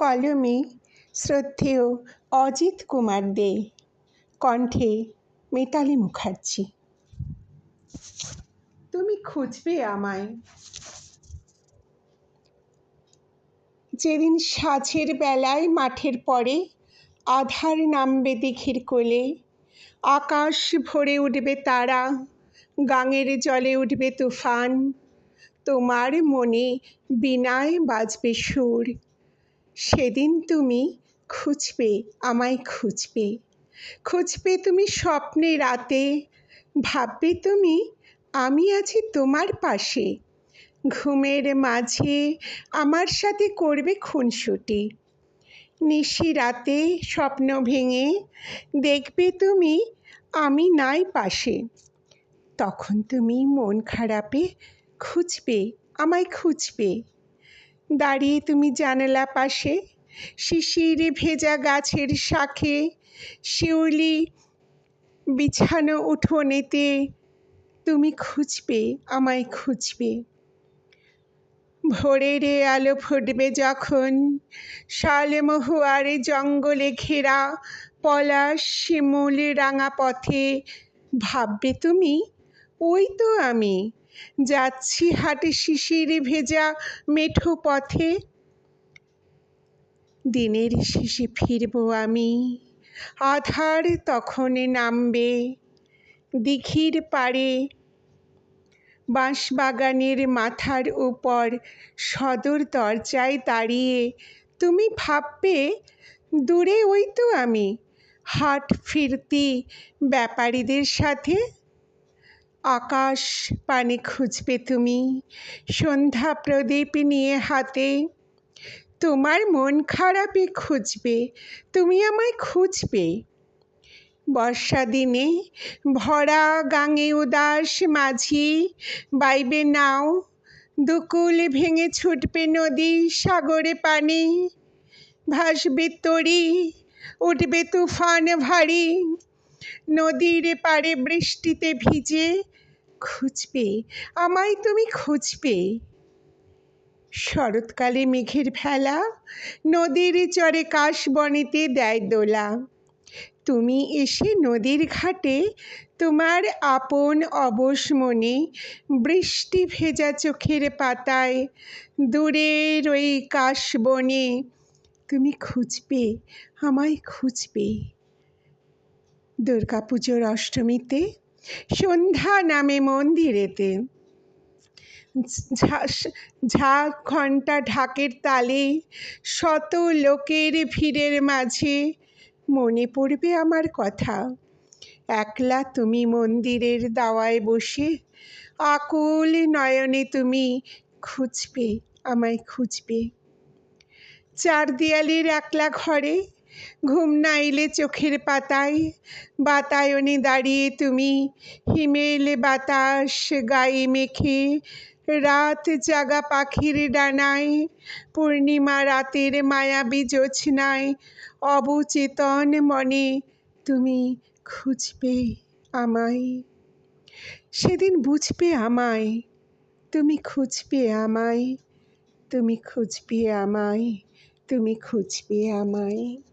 কলমে শ্রদ্ধেয় অজিত কুমার দে। কণ্ঠে মিতালি মুখার্জি। তুমি খুঁজবে আমায়। যেদিন সাঁঝের বেলায় মাঠের পরে আধার নামবে দিঘির কোলে, আকাশ ভরে উঠবে তারা, গাঙের জলে উঠবে তুফান, তোমার মনে বিনায় বাজবে সুর। সেদিন তুমি খুঁজবে, আমায় খুঁজবে। খুঁজবে তুমি স্বপ্নে রাতে, ভাববে তুমি আমি আছি তোমার পাশে। ঘুমের মাঝে আমার সাথে করবে খুনসুটি। নিশি রাতে স্বপ্ন ভেঙে দেখবে তুমি আমি নাই পাশে। তখন তুমি মন খারাপে খুঁজবে, আমায় খুঁজবে। দাঁড়িয়ে তুমি জানালা পাশে, শিশির ভেজা গাছের শাখে, শিউলি বিছানো উঠোনেতে তুমি খুঁজবে, আমায় খুঁজবে। ভোরের আলো ফুটবে যখন শালমহুয়ারে জঙ্গলে ঘেরা পলাশ শিমুল রাঙা পথে, ভাববে তুমি, ওই তো আমি। যাচ্ছি হাটে শিশির ভেজা মেঠো পথে। দিনের শেষে ফিরব আমি, আধার তখন নামবে দিঘির পাড়ে। বাঁশবাগানের মাথার উপর সদর দরজায় দাঁড়িয়ে তুমি ভাববে, দূরে ওই তো আমি, হাট ফিরতি ব্যাপারীদের সাথে আকাশ পানে খুঁজবে তুমি, সন্ধ্যা প্রদীপ নিয়ে হাতে। তোমার মন খারাপে খুঁজবে, তুমি আমায় খুঁজবে। বর্ষা দিনে ভরা গাঙে উদাস মাঝি, বাইবে নাও, দুকুল ভেঙে ছুটবে নদী সাগরে পানি। ভাসবে তরি, উঠবে তুফান ভারী নদীর পাড়ে বৃষ্টিতে ভিজে, খুঁজবে, আমায় তুমি খুঁজবে। শরৎকালে মেঘের ভেলা, নদীর চরে কাশবনেতে দেয় দোলা। তুমি এসে নদীর ঘাটে, তোমার আপন অবশ মনে বৃষ্টি ভেজা চোখের পাতায়, দূরের ওই কাশবনে তুমি খুঁজবে, আমায় খুঁজবে। দুর্গাপুজোর অষ্টমীতে, সন্ধ্যা নামে মন্দিরেতে। ঝাঁক ঘণ্টা ঢাকের তালে শত লোকের ভিড়ের মাঝে মনে পড়বে আমার কথা। একলা তুমি মন্দিরের দাওয়ায় বসে আকুল নয়নে তুমি খুঁজবে, আমায় খুঁজবে। চার দেয়ালের একলা ঘরে ঘুম নাইলে চোখের পাতায়। বাতায়নে দাঁড়িয়ে তুমি হিমেল বাতাস গায়ে মেখে। রাত জাগা পাখির ডানায়, পূর্ণিমা রাতের মায়াবী জোছনায়। অবচেতন মনে তুমি খুঁজবে আমায়। সেদিন বুঝবে আমায়, তুমি খুঁজবে আমায়, তুমি খুঁজবে আমায়, তুমি খুঁজবে আমায়।